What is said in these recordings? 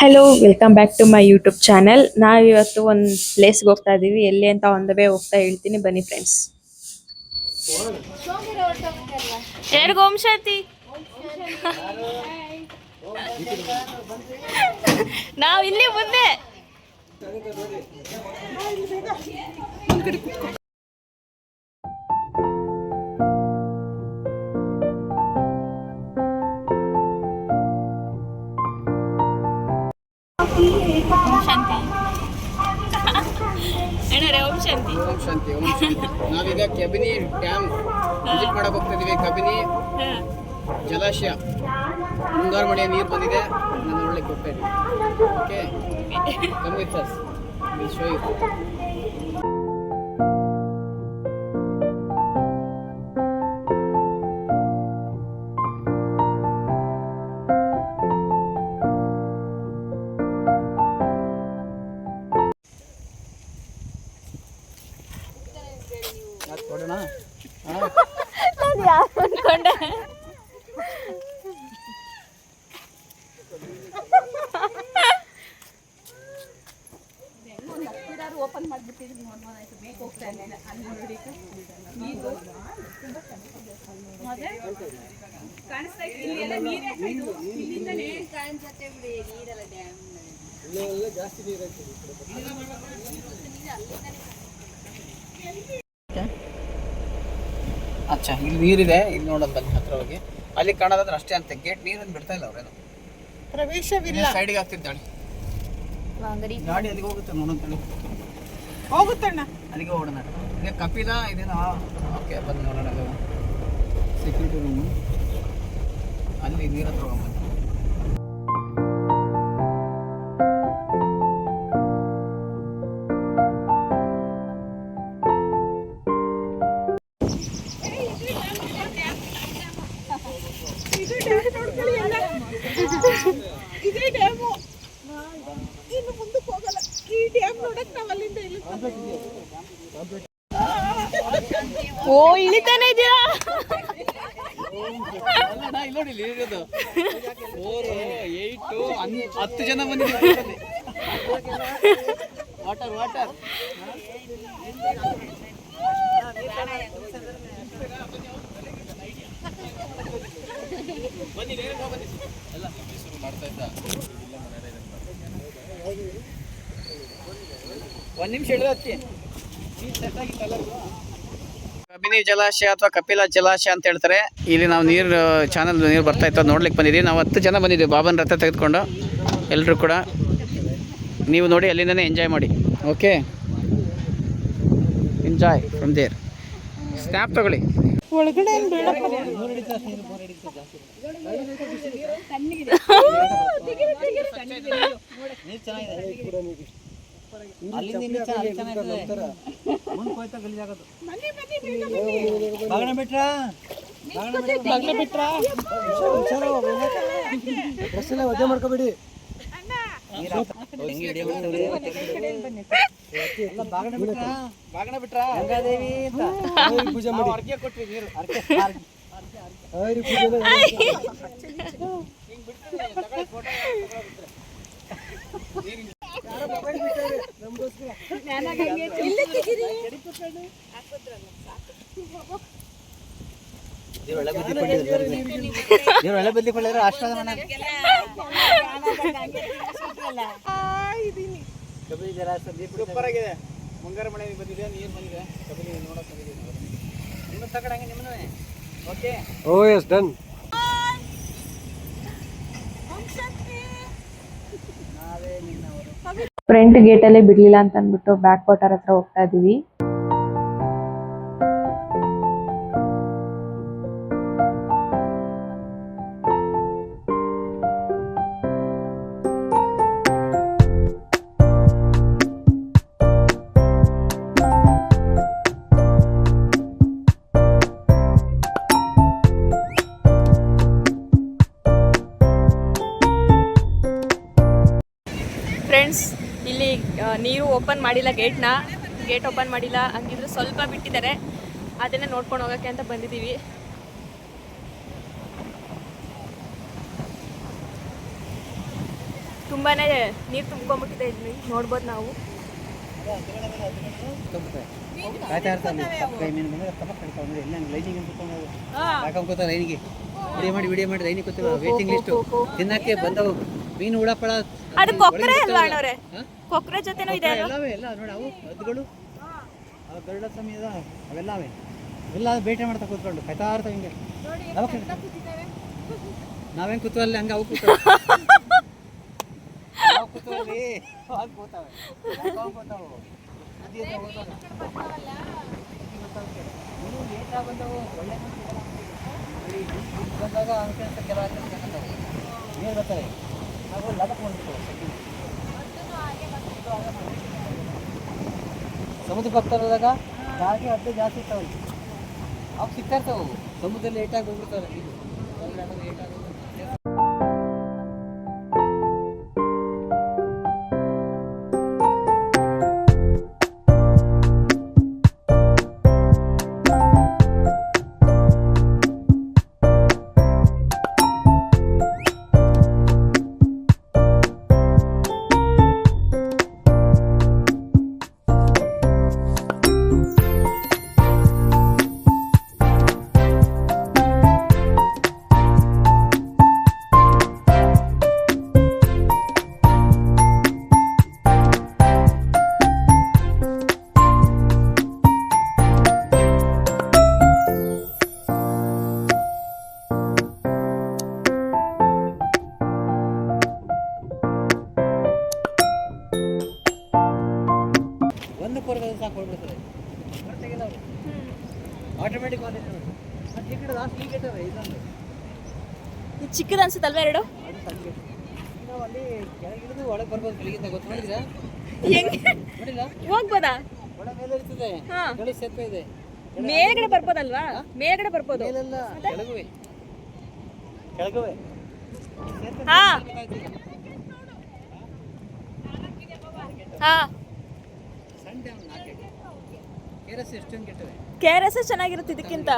Hello welcome back to my YouTube channel ನಾವು ಇವತ್ತು ಒಂದು ಪ್ಲೇಸ್ಗೆ ಹೋಗ್ತಾ ಇದ್ದೀವಿ ಎಲ್ಲಿ ಅಂತ ಒಂದ್ ವೇ ಹೋಗ್ತಾ ಹೇಳ್ತೀನಿ. ಬನ್ನಿ ಫ್ರೆಂಡ್ಸ್ ಯಾರಿಗೂ ಓಂ ನಾವು ಇಲ್ಲಿ ಮುಂದೆ. ಶಾಂತಿ. ಅಣ್ಣರೇ ಓಂ ಶಾಂತಿ. ಓಂ ಶಾಂತಿ ಓಂ ಶಾಂತಿ. ನಾವೀಗ ಕಬಿನಿ ಡ್ಯಾಮ್ ವಿಸಿಟ್ ಮಾಡಕ್ ಹೋಗ್ತಿದೀವಿ. ಕಬಿನಿ ಜಲಾಶಯ ಮುಂಗಾರು ಮಳೆಯ ನೀರು ಬಂದಿದೆ. ನಾನು ನೋಡ್ಲಿಕ್ಕೆ ಹೋಗ್ತಾ ಇದ್ದೀನಿ. Okay come with us will show you ಅಚ್ಚಾ ಇಲ್ಲಿ ನೀರಿದೆ ಇಲ್ಲಿ ನೋಡೋಣ ಬನ್ನಿ ಹತ್ರ ಹೋಗಿ. ಅಲ್ಲಿ ಕಾಣೋದಂದ್ರೆ ಅಷ್ಟೇ ಅಂತ ಗೇಟ್ ನೀರನ್ನು ಬಿಡ್ತಾ ಇಲ್ಲ ಅವ್ರೇನು? ಪ್ರವೇಶವಿಲ್ಲ. ಸೈಡ್ಗೆ ಆಗ್ತಿದ್ದಾಳೆ ಗಾಡಿ ಅಲ್ಲಿಗೆ ಹೋಗುತ್ತೆ ನೋಡೋಂತೇಳಿ ಹೋಗುತ್ತಣ್ಣ. ಅಲ್ಲಿಗೆ ಹೋಗೋಣ ಈಗ ಕಪಿಲ ಇದೇನೋ? ಓಕೆ ಬಂದು ನೋಡೋಣ. ಅದು ಸೆಕ್ಯೂರಿಟಿ ರೂಮು ಅಲ್ಲಿ ನೀರ ಹತ್ರ ಏಯ್ಟು ಹತ್ತು ಜನ ಬಂದಿದ್ದೀವಿ ವಾಟರ್ ವಾಟರ್ ಬನ್ನಿ ಎಲ್ಲ ಶುರು ಮಾಡ್ತಾ ಒಂದು ನಿಮಿಷ ಹಿಡಿದು ಹಚ್ಚಿ ಕಬಿನಿ ಜಲಾಶಯ ಅಥವಾ ಕಪಿಲ ಜಲಾಶಯ ಅಂತ ಹೇಳ್ತಾರೆ. ಇಲ್ಲಿ ನಾವು ನೀರು ಚಾನಲ್ ನೀರು ಬರ್ತಾ ಇತ್ತು ನೋಡ್ಲಿಕ್ಕೆ ಬಂದಿದ್ದೀವಿ ನಾವು ಹತ್ತು ಜನ ಬಂದಿದ್ದೀವಿ ಬಾಬನ್ ರಥ ತೆಗೆದುಕೊಂಡು. ಎಲ್ಲರೂ ಕೂಡ. ನೀವು ನೋಡಿ ಅಲ್ಲಿಂದನೇ ಎಂಜಾಯ್ ಮಾಡಿ. Okay enjoy from there snap ತಗೊಳ್ಳಿ. ಒಳಗಡೆ ಏನ್ ಬಿಟ್ರಾ? ಬಾಗಣ ಬಿಟ್ರಾ? ಪೂಜೆ ಮಾಡಿ. ಅರ್ಕೆ ಕೊಟ್ವಿ ನೀರು. ಇವ್ರು ಒಳ್ಳೆ ಬದ್ಲಿ ಕೊಳ್ಳಿದ್ರೆ ಆಶ್ವಾದ ಕಬಿನಿ ಜಲಾಶಯ ಸೂಪರ್ ಆಗಿದೆ ಮುಂಗಾರ ಮಳೆ ಬಂದಿದೆ ನೀರು ಬಂದಿದೆ ಕಬಲಿ ನೋಡಕ್ ಬಂದಿದೆ ನಿಮ್ಮ ತಗೊಂಡಂಗೆ ನಿಮ್ಮನೇ ಓಕೆ ಓ ಎಸ್ ಡನ್ ನಾವೇ ನಿನ್ನವರು ಫ್ರಂಟ್ ಗೇಟ್ ಬಿಡಲಿಲ್ಲ ಅಂತ ಅಂದ್ಬಿಟ್ಟು ಬ್ಯಾಕ್ ವಾಟರ್ ಹತ್ರ ಹೋಗ್ತಾ ಇದೀವಿ. ಇಲ್ಲಿ ನೀರು ಓಪನ್ ಮಾಡಿಲ್ಲ ಗೇಟ್ನ ಗೇಟ್ ಓಪನ್ ಮಾಡಿಲ್ಲ ಹಂಗಿದ್ರೆ ಸ್ವಲ್ಪ ಬಿಟ್ಟಿದ್ದಾರೆ. ಅದನ್ನೇ ನೋಡ್ಕೊಂಡು ಹೋಗೋಕ್ಕೆ ಅಂತ ಬಂದಿದ್ದೀವಿ. ತುಂಬಾ ನೀರು ತುಂಬ್ಕೊಂಡ್ಬಿಟ್ಟಿದೆ ಇಲ್ಲಿ ನೋಡ್ಬೋದು ನಾವು. ಉಳಪಳ ವಿಡಿಯೋ ಮಾಡಿ ವಿಡಿಯೋ ಮಾಡಿ ಲೈನಿಗೆ ಕೂತಿಲ್ಲ ವೇಟಿಂಗ್ ಲಿಸ್ಟು ತಿನ್ನಕ್ಕೆ ಬಂದವು. ಮೀನು ಹುಳಪಳ ಅದು ಕೊಕ್ಕರೆ ಅಲ್ವಾ ಅಣ್ಣವ್ರೆ? ಕೊಕ್ರೆ ಕೊಕ್ಕರೆ ಜೊತೆನೂ ಇದೆ ಅಲ್ವಾ ಎಲ್ಲವೇ ಎಲ್ಲ ನೋಡಿ ಅವು ಆ ಗರುಡ ಸಮಯದ ಅವೆಲ್ಲ ಅವೆ ಎಲ್ಲ ಬೇಟೆ ಮಾಡ್ತಾ ಕೂತ್ಕೊಂಡು ಕಾಯ್ತಾ ಇರ್ತಾವೆ ಹಿಂಗೆ ನಾವೇನು ಕೂತ್ವಲ್ಲಿ ಹಂಗೆ ಅವು ಕೂತಾವೆ. ಅವು ಕೂತ್ವಲ್ಲಿ ಅವು ಕೂತಾವೆ. ಬಂದವು, ಒಳ್ಳೆ ಬಂದಾಗ ಕೆಲವು. ನೀರು ಬರ್ತಾರೆ ನಾವು ಲಡಕ್ ಮಾಡ್ಬಿಟ್ಟು ಸಮುದ್ರ ಪಕ್ಕ ಹೋದಾಗ ಜಾಸ್ತಿ ಅಡ್ಡ ಜಾಸ್ತಿ ಇರ್ತಾವೆ ಅವು ಸಿಗ್ತಾ ಇರ್ತಾವೆ. ಸಮುದ್ರದಲ್ಲಿ ಲೇಟಾಗಿ ಹೋಗ್ಬಿಡ್ತಾರೆ ಇದು ಒಳಗಡೆ ಇದೆ. ಮೇಲ್ಗಡೆ ಬರ್ಬೋದಲ್ವಾ? ಮೇಲ್ಗಡೆ ಬರ್ಬೋದು. ಕೆಳಗುವೆ. ಕೆಳಗುವೆ. ಹಾ. ಕೆ ಆರ್ ಎಸ್ ಚೆನ್ನಾಗಿರುತ್ತೆ ಇದಕ್ಕಿಂತ.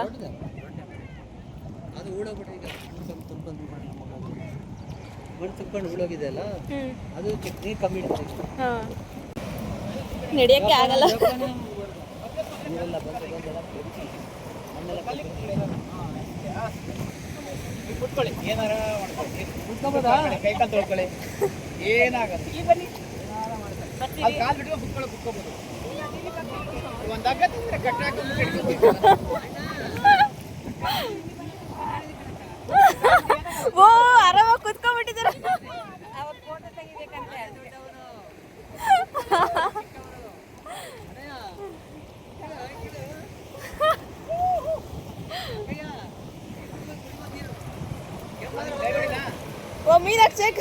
ಅದು ಊಡೋಗ್ಬಿಟ್ರೆ ಈಗ ಸ್ವಲ್ಪ ತುಂಬ್ಕೊಂಡು ಮಣ್ಣು ತುಂಬ್ಕೊಂಡು ಊಡೋಗಿದೆ ಅಲ್ಲ? ಹ್ಮ್. ಅದು ನೀರು ಕಮ್ಮಿ ನಡೆಯಕ್ಕೆ ಆಗಲ್ಲ. ಬಂದು ಬಂದೆಲ್ಲ ಮಣ್ಣೆಲ್ಲ ಕುತ್ಕೊಳ್ಳಿ. ಏನಾರ ಕುತ್ಕೋಬೋದಾ? ಕೈ ಕಾಲು ತೊಳ್ಕೊಳ್ಳಿ. ಏನಾಗಲ್ಲ ಅಲ್ಲಿ ಕಾಲು ಬಿಟ್ಟು ಕುತ್ಕೊಳ್ಳಿ ಕುತ್ಕೋಬೋದು. ಒಂದು ಹಗ್ಗ ತಂದ್ರೆ ಕಟ್ಟಾಕಿ ಓ ಆರಾಮಾಗಿ ಕುತ್ಕೊಂಡ್ಬಿಟ್ಟಿದ್ದೀರ? ಓ ఓ మీనాకు చెక్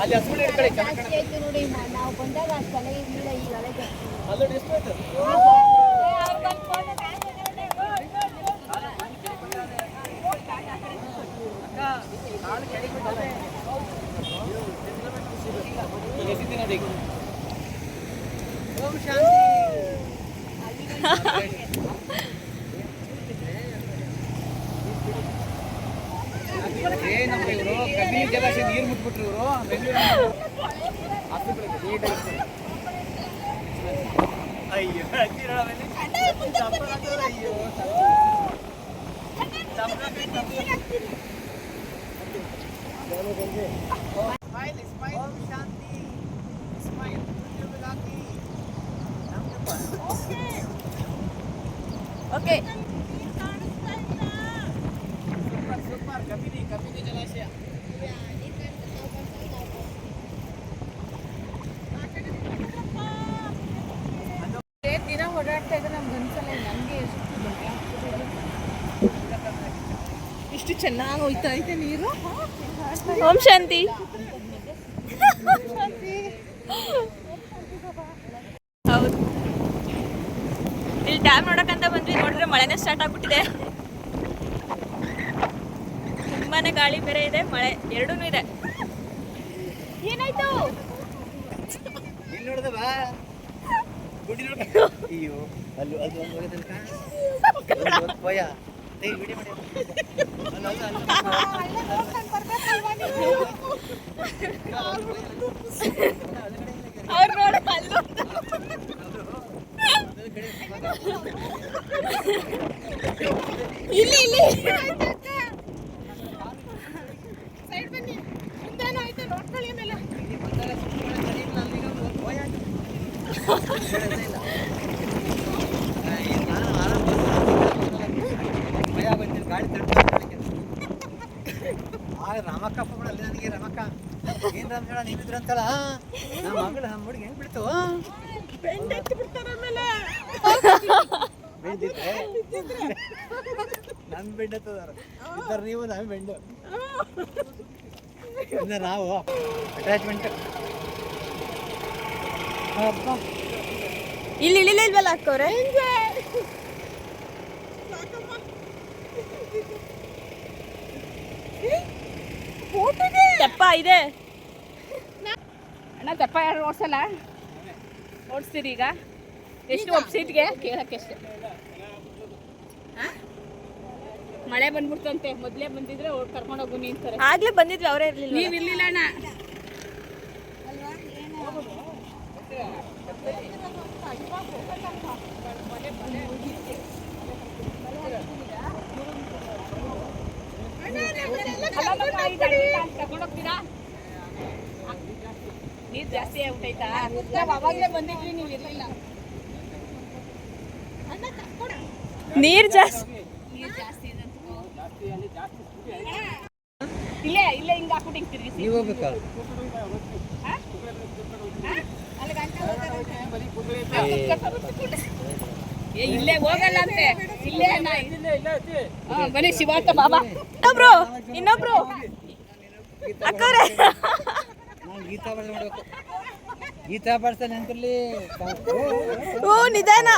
ಅಲ್ಲಿ ಹಸ್ಗಳು ಇಟ್ಕೊಳ್ಳಿ ಜಾಸ್ತಿ ಕಾಣುತ್ತೆ. ನೋಡಿ ನಾವು ಬಂದಾಗ ತಲೆ ಇರಲಿಲ್ಲ ಈಗ ಅಲೆಗೆ ಅಲ್ಲೋಡಿ ಎಷ್ಟು ಆಯ್ತು? ಎಷ್ಟಿದೆ ನೋಡಿ ಓಂ ಶಾಂತಿ. ಅಯ್ಯೋ ಹತ್ತಿರದಲ್ಲಿ ಅಯ್ಯೋ smile smile Shanti smile okay super super Kabini Kabini ಜಲಾಶಯ ದಿನ ಇಷ್ಟು ಚೆನ್ನಾಗಿ ಹೋಯ್ತಾ ಐತೆ ನೀರು? ಓಂ ಶಾಂತಿ. ಹೌದು. ಇಲ್ಲಿ ಡ್ಯಾಮ್ ನೋಡಕ್ಕಂತ ಬಂದ್ವಿ ನೋಡಿದ್ರೆ ಮಳೆನೇ ಸ್ಟಾರ್ಟ್ ಆಗ್ಬಿಟ್ಟಿದೆ. ತುಂಬಾನೇ ಗಾಳಿ ಬೇರೆ ಇದೆ ಮಳೆ ಎರಡೂ ಇದೆ. ಏನಾಯ್ತು? ಇಲ್ಲಿ ನೋಡಿದವ ಗುಡಿ ನೋಡ ಅಯ್ಯೋ ಅಲ್ಲೂ ಅದು ಒಂದು ಹೋಗೋದಲ್ಕ ಭಯ ಏಯ್ ವಿಡಿಯೋ ಮಾಡಿ ಅಲ್ಲ ಅಲ್ಲ ಅಲ್ಲ ಅವ್ರು ನೋಡಕ್ ಅಲ್ಲೂ ಇಲ್ಲಿ ಇಲ್ಲಿ ನಮ್ಮ ಮಗಳು ಹುಡುಗಿ ಹೆಂಗ್ ಬಿಡ್ತು? ಬೆಂಡ್ ಎತ್ತಿ ಬಿಡ್ತಾರೆ ಆಮೇಲೆ. ನಮ್ ಇದ್ದಾರೆ ನೀವು ನಮ್ ಬೆಂಡು. ಇನ್ನ ನಾವು ಅಟ್ಯಾಚ್ಮೆಂಟ್ ಇಲ್ಲಿ ಇಳಿಲೇ ಇಲ್ವಲ್ಲ ಅಕ್ಕವ್ರೆ ತೆಪ್ಪ ಇದೆ. ದಪ್ಪ ಯಾರು ಓಡಿಸಲ್ಲ ಓಡಿಸ್ತೀರಿ ಈಗ ಎಷ್ಟು ಒಬ್ಬ ಸೀಟ್ಗೆ ಕೇಳಕ್ಕೆ ಅಷ್ಟೇ. ಆ? ಮಳೆ ಬಂದ್ಬಿಡ್ತಂತೆ. ಮೊದಲೇ ಬಂದಿದ್ರೆ ಓಡ್ ಕರ್ಕೊಂಡು ಹೋಗು ನಿಂತಾರೆ. ಆಗ್ಲೇ ಬಂದಿದ್ವಿ ಅವರೇ ಇರ್ಲಿಲ್ಲ ನೀವ್ ಇರ್ಲಿಲ್ಲ ಅಣ್ಣ. ತಗೊಂಡೋಗ್ತೀರಾ ನೀರ್ ಜಾಸ್ತಿ ಆಗ್ಬಿಟ್ಟೈತಾ ನಾವ್ ಅವಾಗ್ಲೇ ಬಂದಿದ್ವಿ ನೀವು ಇರ್ಲಿಲ್ಲ. ನೀರ್ ಜಾಸ್ತಿ ನೀರ್ ಜಾಸ್ತಿ ಇದೆ. ಇಲ್ಲೇ ಇಲ್ಲೇ ಹಿಂಗ್ ಹಾಕ್ಬಿಟ್ಟು ಹಿಂಗ್ ತಿರ್ಗಿಸಿ. ನೀವು ಹೋಗ್ಬೇಕಾ? ಇಲ್ಲೇ ಹೋಗಲ್ಲ ಅಂತೆ. ಇಲ್ಲೇ ಬನ್ನಿ ಶಿವಾಂತ ಬಾಬಾ. ಇನ್ನೊಬ್ರು ಇನ್ನೊಬ್ರು. ಅಕ್ಕವ್ರೆ ಗೀತಾ ಬರ್ಸ ಮಾಡ್ಬೇಕು ಗೀತಾ ಬರ್ಸ ನೆನ್ಪಿರ್ಲಿ ಓ ನಿಧಾನ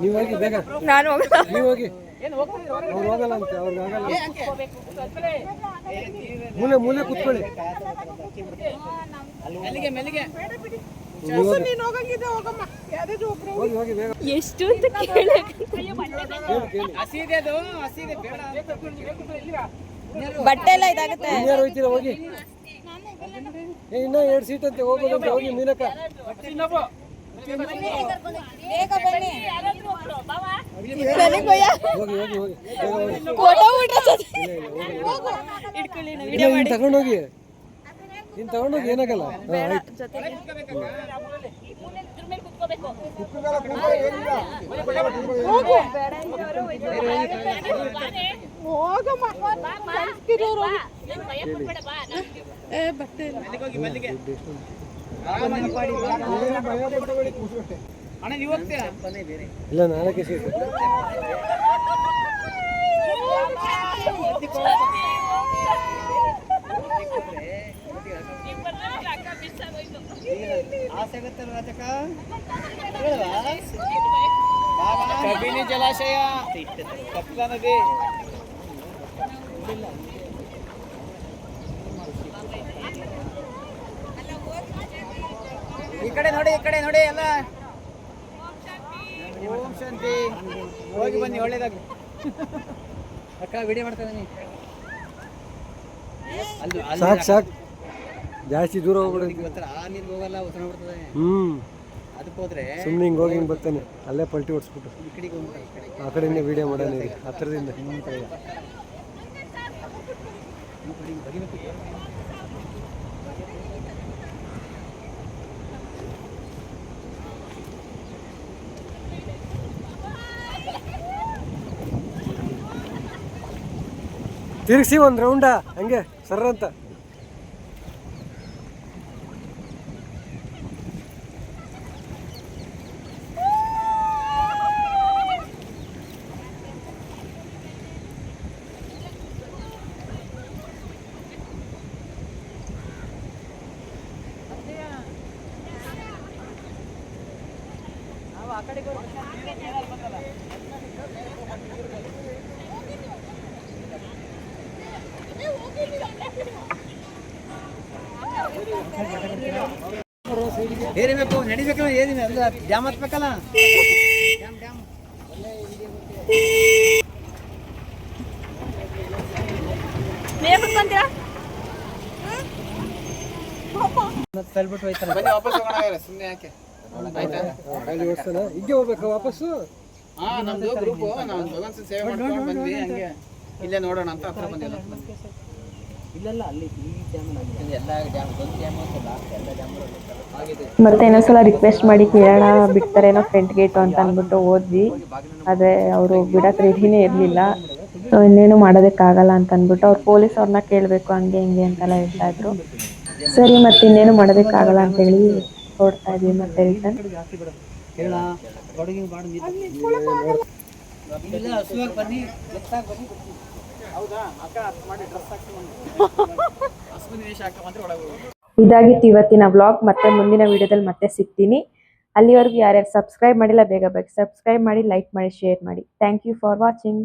ನೀವು ಹೋಗಿ ಬೇಗ ನಾನು ಹೋಗಲ್ಲ ನೀವು ಹೋಗಿ ಅವ್ರು ಹೋಗಲ್ಲ ಅಂತೆ ಅವ್ರಿಗೆ ಆಗಲ್ಲ ಮೂಲೆ ಮೂಲೆ ಕುತ್ಕೊಳ್ಳಿ ಅಲ್ಲಿಗೆ ಮೆಲ್ಲಿಗೆ ಎಷ್ಟು ಅಂತ ಬಟ್ಟೆ ಎಲ್ಲ ಇದಾಗುತ್ತೆ. ಹೋಗಿ? ಇನ್ನ ಎರಡು ಸೀಟ್ ಅಂತೆ ಹೋಗೋದಂತೆ ಹೋಗಿ ಮೀನಕ್ಕ. ತಗೊಂಡೋಗಿ. ಇನ್ನು ತಗೊಂಡೋಗಿ ಏನಾಗಲ್ಲ ಇಲ್ಲ ನಾಲ್ಕು ಸೀಟ್ ಆಸೆ ಆಗುತ್ತಲ್ಲ ರಾಜಕ ಕಬಿನಿ ಜಲಾಶಯ. ಕಪ್ಪಲ ನದಿ ಈ ಕಡೆ ನೋಡಿ ಈ ಕಡೆ ನೋಡಿ ಎಲ್ಲ. ಓಂ ಶಾಂತಿ. ಹೋಗಿ ಬನ್ನಿ ಒಳ್ಳೇದಾಗ್ಲಿ. ಅಕ್ಕ ವಿಡಿಯೋ ಮಾಡ್ತಾ ಇದ್ದೀನಿ ಸಾಕು ಸಾಕು. ಜಾಸ್ತಿ ದೂರ ಹೋಗ್ಬಿಡಿ ಅಲ್ಲಿಗೆ ಆ ನೀರಿಗೆ ಹೋಗಲ್ಲ ಉತ್ತರ ಬರ್ತದೆ. ಹ್ಞೂ ಅದಕ್ಕೆ ಹೋದ್ರೆ ಸುಮ್ಮನೆ ಹಿಂಗೆ ಹೋಗಿ ಹಿಂಗೆ ಬರ್ತಾನೆ. ಅಲ್ಲೇ ಪಲ್ಟಿ ಹೊಡ್ಸ್ಬಿಟ್ಟು. ಹೋಗ್ತಾರೆ ಆ ಕಡೆಯಿಂದ ವಿಡಿಯೋ ಮಾಡೋಣ ಈಗ. ಹತ್ತಿರದಿಂದ ತಿರುಗಿಸಿ ಒಂದು ರೌಂಡ ಹಂಗೆ ಸರ್ರಂತ ಏರಿಬೇಕು ನಡಿಬೇಕಲ್ಲ ಏರಿ ಅಲ್ಲ ಡ್ಯಾಮ್ ಹತ್ಬೇಕಲ್ಲ? Dam dam. ಬನ್ನಿ ವಾಪಸ್ ಹೋಗೋಣ ಸುಮ್ಮನೆ ಯಾಕೆ? ಆಯ್ತಾ? ಅಲ್ಲಿ? ಓಡಿಸ್ತಾನ ಹೀಗೆ ಹೋಗ್ಬೇಕಾ ವಾಪಸ್ಸು? ಹಾ ನಮ್ದು ಗ್ರೂಪು. ನಾವು ಭಗವಂತ ಸೇವೆ ಮಾಡ್ಕೊಂಡು ಬಂದ್ವಿ ಹಂಗೆ. ಇಲ್ಲೇ ನೋಡೋಣ ಅಂತ ಹತ್ರ ಬಂದಿಲ್ಲ ಇಲ್ಲೆಲ್ಲ ಅಲ್ಲಿ ಈ ಡ್ಯಾಮ್ ಎಲ್ಲ ಡ್ಯಾಮ್ ಒಂದು ಡ್ಯಾಮ್ ಎಲ್ಲ ಡ್ಯಾಮ್ ಆಗಿದೆ ಮತ್ತೆ ಇನ್ನೊಂದ್ಸಲ ರಿಕ್ವೆಸ್ಟ್ ಮಾಡಿ ಕೇಳೋಣ ಬಿಡ್ತಾರೇನೋ ಫ್ರಂಟ್ ಗೇಟು ಅಂತ ಅಂದ್ಬಿಟ್ಟು ಹೋದ್ವಿ. ಆದರೆ ಅವರು ಬಿಡಕ್ ರೆಡಿನೇ ಇರಲಿಲ್ಲ. ಸೊ ಇನ್ನೇನು ಮಾಡೋದಕ್ಕಾಗಲ್ಲ ಅಂತ ಅಂದ್ಬಿಟ್ಟು ಅವ್ರು ಪೊಲೀಸ್ ಅವ್ರನ್ನ ಕೇಳಬೇಕು ಹಂಗೆ ಹಿಂಗೆ ಅಂತೆಲ್ಲ ಹೇಳ್ತಾ ಇದ್ರು. ಸರಿ ಮತ್ತೆ ಇನ್ನೇನು ಮಾಡೋದಕ್ಕಾಗಲ್ಲ ಅಂತ ಹೇಳಿ ಹೊರಡ್ತಾ ಇದ್ವಿ ಮತ್ತೆ ರಿಟರ್ನ್ ಇಲ್ಲ ಬನ್ನಿ ಬನ್ನಿ. ಇದಾಗಿತ್ತು ಇವತ್ತಿನ ವ್ಲಾಗ್ ಮತ್ತೆ ಮುಂದಿನ ವಿಡಿಯೋದಲ್ಲಿ ಮತ್ತೆ ಸಿಗ್ತೀನಿ. ಅಲ್ಲಿವರೆಗೂ ಯಾರ್ಯಾರು ಸಬ್ಸ್ಕ್ರೈಬ್ ಮಾಡಿಲ್ಲ, ಬೇಗ ಬೇಗ ಸಬ್ಸ್ಕ್ರೈಬ್ ಮಾಡಿ ಲೈಕ್ ಮಾಡಿ ಶೇರ್ ಮಾಡಿ. Thank you for watching